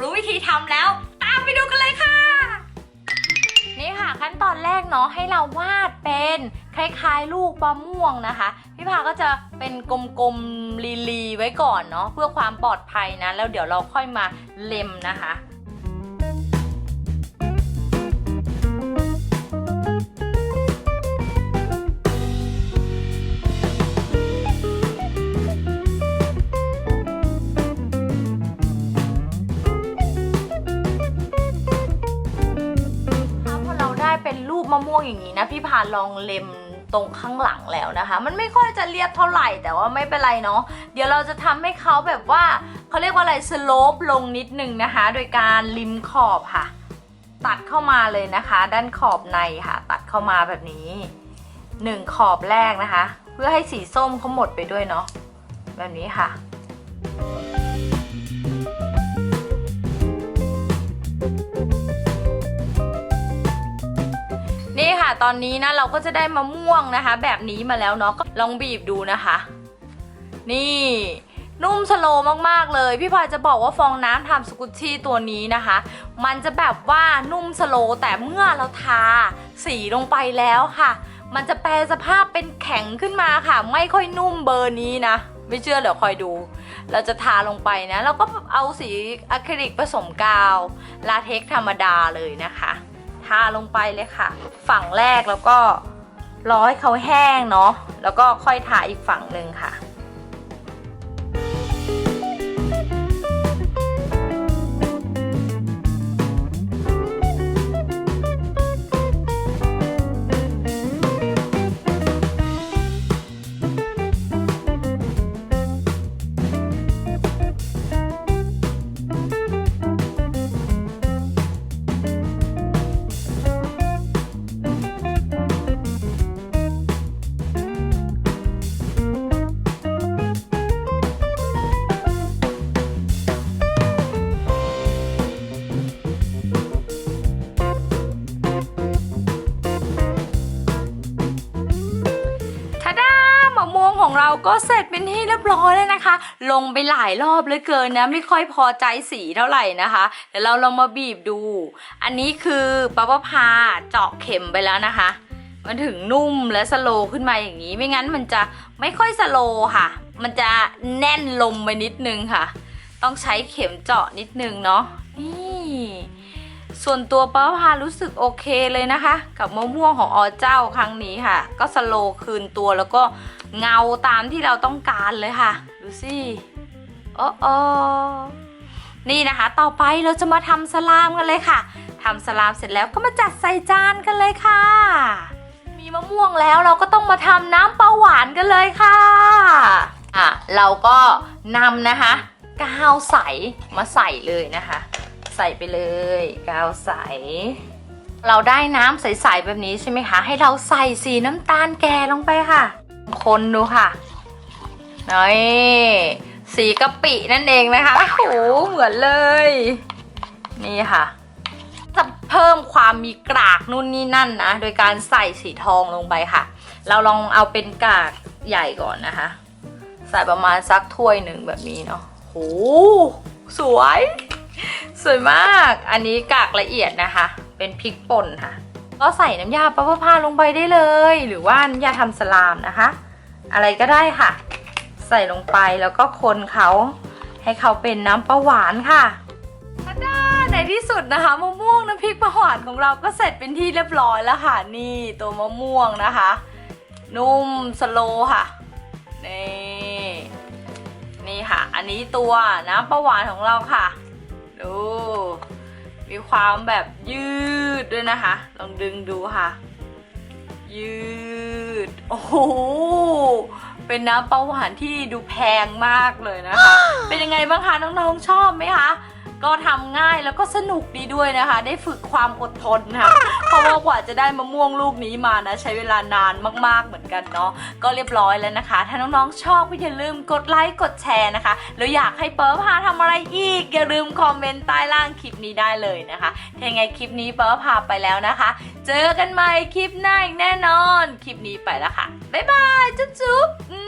รู้วิธีทำแล้ว ตามไปดูกันเลยค่ะ นี่ค่ะขั้นตอนแรกเนาะให้เราวาดเป็นคล้ายๆ ลูกมะม่วงนะคะ พี่พาก็จะเป็นกลมๆลีๆไว้ก่อนเนาะเพื่อความปลอดภัยนะ แล้วเดี๋ยวเราค่อยมาเล็มนะคะะม่วงอย่างนี้นะพี่พาลองเล็มตรงข้างหลังแล้วนะคะ มันไม่ค่อยจะเรียบเท่าไหร่แต่ว่าไม่เป็นไรเนาะเดี๋ยวเราจะทำให้เขาแบบว่าเขาเรียกว่าอะไรสโลปลงนิดนึงนะคะ โดยการริมขอบค่ะ ตัดเข้ามาเลยนะคะ ด้านขอบในค่ะ ตัดเข้ามาแบบนี้หนึ่งขอบแรกนะคะ เพื่อให้สีส้มเขาหมดไปด้วยเนาะแบบนี้ค่ะ ตอนนี้นะเราก็จะได้มะม่วงนะคะ แบบนี้มาแล้วเนาะก็ลองบีบดูนะคะ นี่นุ่มสโลมากๆเลย พี่พลอยจะบอกว่าฟองน้ำทำสกุชชี่ตัวนี้นะคะ มันจะแบบว่านุ่มสโลแต่เมื่อเราทาสีลงไปแล้วค่ะ มันจะแปลสภาพเป็นแข็งขึ้นมาค่ะ ไม่ค่อยนุ่มเบอร์นี้นะไม่เชื่อเดี๋ยวคอยดู เราจะทาลงไปนะแล้วก็เอาสีอะคริลิกผสมกาว ลาเท็กธรรมดาเลยนะคะ ทาลงไปเลยค่ะ ฝั่งแรกแล้วก็รอให้เขาแห้งเนาะแล้วก็ค่อยทาอีกฝั่งหนึ่งค่ะ งของเราก็เสร็จเป็นที่เรียบร้อยแล้วนะคะ ลงไปหลายรอบเลยเกินนะ ไม่ค่อยพอใจสีเท่าไหร่นะคะ เดี๋ยวเราลองมาบีบดู อันนี้คือปะปะพาเจาะเข็มไปแล้วนะคะ มันถึงนุ่มและสโลขึ้นมาอย่างนี้ ไม่งั้นมันจะไม่ค่อยสโลค่ะ มันจะแน่นลมไปนิดนึงค่ะ ต้องใช้เข็มเจาะนิดนึงเนาะนี่ ส่วนตัวป้าพารู้สึกโอเคเลยนะคะ กับมะม่วงของอเจ้าครั้งนี้ค่ะ ก็สโลคืนตัวแล้วก็เงาตามที่เราต้องการเลยค่ะ ดูสิโอ้โอนี่นะคะ ต่อไปเราจะมาทำสลามกันเลยค่ะทำสลามเสร็จแล้วก็มาจัดใส่จานกันเลยค่ะ มีมะม่วงแล้วเราก็ต้องมาทำน้ำปลาหวานกันเลยค่ะอะเราก็นำนะคะกาวใสมาใส่เลยนะคะ ใส่ไปเลยกาวใส เราได้น้ำใสๆแบบนี้ใช่ไหมคะ ให้เราใส่สีน้ำตาลแก่ลงไปค่ะ คนดูค่ะนี่สีกะปินั่นเองนะคะโอ้โหเหมือนเลย นี่ค่ะ จะเพิ่มความมีกรากนู่นนี่นั่นนะ โดยการใส่สีทองลงไปค่ะ เราลองเอาเป็นกากใหญ่ก่อนนะคะ ใส่ประมาณสักถ้วยหนึ่งแบบนี้เนาะโหสวย สวยมาก อันนี้กากละเอียดนะคะ เป็นพริกป่นค่ะ ก็ใส่น้ำยาปลาพาลงไปได้เลย หรือว่าน้ำยาทำสลามนะคะ อะไรก็ได้ค่ะ ใส่ลงไปแล้วก็คนเขาให้เขาเป็นน้ำปลาหวานค่ะทัดาในที่สุดนะคะมะม่วงน้ำพริกปลาหวานของเราก็เสร็จเป็นที่เรียบร้อยแล้วค่ะ นี่ตัวมะม่วงนะคะ นุ่มสโลค่ะนี่นี่ค่ะ อันนี้ตัวน้ำปลาหวานของเราค่ะ ดู มีความแบบยืดด้วยนะคะ ลองดึงดูค่ะ ยืด โอ้โห เป็นน้ำปลาหวานที่ดูแพงมากเลยนะคะ เป็นยังไงบ้างคะน้องๆชอบไหมคะ ก็ทำง่ายแล้วก็สนุกดีด้วยนะคะ ได้ฝึกความอดทนค่ะเพราะว่ากว่าจะได้มะม่วงลูกนี้มานะ ใช้เวลานานมากๆเหมือนกันเนาะก็เรียบร้อยแล้วนะคะ ถ้าน้องๆชอบก็อย่าลืมกดไลค์กดแชร์นะคะ แล้วอยากให้เปิร์พาทำอะไรอีก อย่าลืมคอมเมนต์ใต้ล่างคลิปนี้ได้เลยนะคะถ้ายังไงคลิปนี้เปิร์พาไปแล้วนะคะ เจอกันใหม่คลิปหน้าอีกแน่นอน คลิปนี้ไปแล้วค่ะบ๊ายบายจุ๊บจุ๊บอื